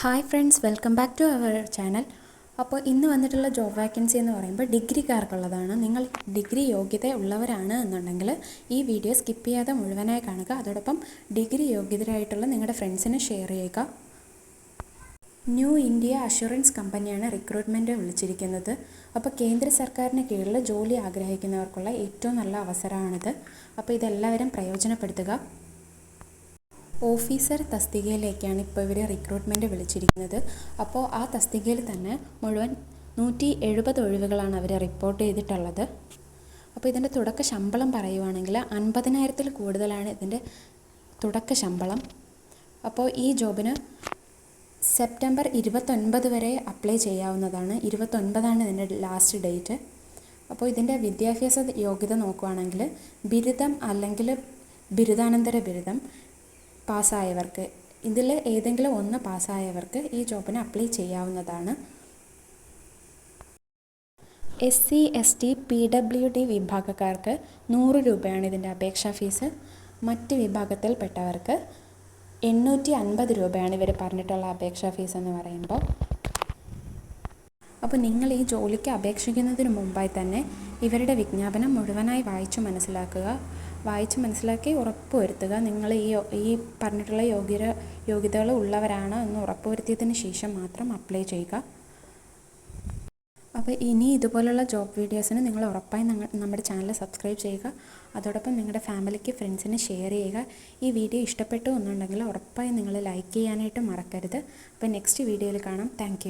Hi friends welcome back to our channel അപ്പോൾ ഇന്ന് വന്നിട്ടുള്ള ജോബ് വാക്കൻസി എന്ന് പറയുമ്പോൾ ഡിഗ്രിക്കാർക്കുള്ളതാണ്. നിങ്ങൾ ഡിഗ്രി യോഗ്യത ഉള്ളവരാണ് എന്നുണ്ടെങ്കിൽ ഈ വീഡിയോ സ്കിപ്പ് ചെയ്യാതെ മുഴുവനായി കാണുക. അതോടൊപ്പം ഡിഗ്രി യോഗ്യതരായിട്ടുള്ള നിങ്ങളുടെ ഫ്രണ്ട്സിന് ഷെയർ ചെയ്യുക. ന്യൂ ഇന്ത്യ അഷുറൻസ് കമ്പനിയാണ് റിക്രൂട്ട്മെന്റ് വിളിച്ചിരിക്കുന്നത്. അപ്പോൾ കേന്ദ്ര സർക്കാരിന് കീഴിൽ ജോലി ആഗ്രഹിക്കുന്നവർക്കുള്ള ഏറ്റവും നല്ല അവസരമാണിത്. അപ്പോൾ ഇതെല്ലാവരും പ്രയോജനപ്പെടുത്തുക. ഓഫീസർ തസ്തികയിലേക്കാണ് ഇപ്പോൾ ഇവർ റിക്രൂട്ട്മെന്റ് വിളിച്ചിരിക്കുന്നത്. അപ്പോൾ ആ തസ്തികയിൽ തന്നെ മുഴുവൻ നൂറ്റി എഴുപത് ഒഴിവുകളാണ് അവർ റിപ്പോർട്ട് ചെയ്തിട്ടുള്ളത്. അപ്പോൾ ഇതിന്റെ തുടക്ക ശമ്പളം പറയുവാണെങ്കിൽ അൻപതിനായിരത്തിൽ കൂടുതലാണ് ഇതിന്റെ തുടക്ക ശമ്പളം. അപ്പോൾ ഈ ജോബിന് സെപ്റ്റംബർ ഇരുപത്തൊൻപത് വരെ അപ്ലൈ ചെയ്യാവുന്നതാണ്. ഇരുപത്തൊൻപതാണ് ഇതിന്റെ ലാസ്റ്റ് ഡേറ്റ് അപ്പോൾ ഇതിന്റെ വിദ്യാഭ്യാസ യോഗ്യത നോക്കുവാണെങ്കിൽ ബിരുദം അല്ലെങ്കിൽ ബിരുദാനന്തര ബിരുദം പാസ്സായവർക്ക്. ഇതിൽ ഏതെങ്കിലും ഒന്ന് പാസ്സായവർക്ക് ഈ ജോബിന് അപ്ലൈ ചെയ്യാവുന്നതാണ്. S C S T P W D വിഭാഗക്കാർക്ക് നൂറ് രൂപയാണ് ഇതിന്റെ അപേക്ഷാ ഫീസ്. മറ്റ് വിഭാഗത്തിൽപ്പെട്ടവർക്ക് എണ്ണൂറ്റി അൻപത് രൂപയാണ് ഇവർ പറഞ്ഞിട്ടുള്ള അപേക്ഷാ ഫീസ് എന്ന് പറയുമ്പോൾ. അപ്പോൾ നിങ്ങൾ ഈ ജോലിക്ക് അപേക്ഷിക്കുന്നതിന് മുമ്പായി തന്നെ ഇവരുടെ വിജ്ഞാപനം മുഴുവനായി വായിച്ചു മനസ്സിലാക്കുക. വായിച്ച് മനസ്സിലാക്കി ഉറപ്പ് വരുത്തുക. നിങ്ങൾ ഈ ഈ പറഞ്ഞിട്ടുള്ള യോഗ്യത യോഗ്യതകൾ ഉള്ളവരാണ് എന്ന് ഉറപ്പുവരുത്തിയതിന് ശേഷം മാത്രം അപ്ലൈ ചെയ്യുക. അപ്പോൾ ഇനി ഇതുപോലുള്ള ജോബ് വീഡിയോസിന് നിങ്ങൾ ഉറപ്പായി നമ്മുടെ ചാനൽ സബ്സ്ക്രൈബ് ചെയ്യുക. അതോടൊപ്പം നിങ്ങളുടെ ഫാമിലിക്ക് ഫ്രണ്ട്സിന് ഷെയർ ചെയ്യുക. ഈ വീഡിയോ ഇഷ്ടപ്പെട്ടു എന്നുണ്ടെങ്കിൽ ഉറപ്പായി നിങ്ങൾ ലൈക്ക് ചെയ്യാനായിട്ട് മറക്കരുത്. അപ്പോൾ നെക്സ്റ്റ് വീഡിയോയിൽ കാണാം. താങ്ക്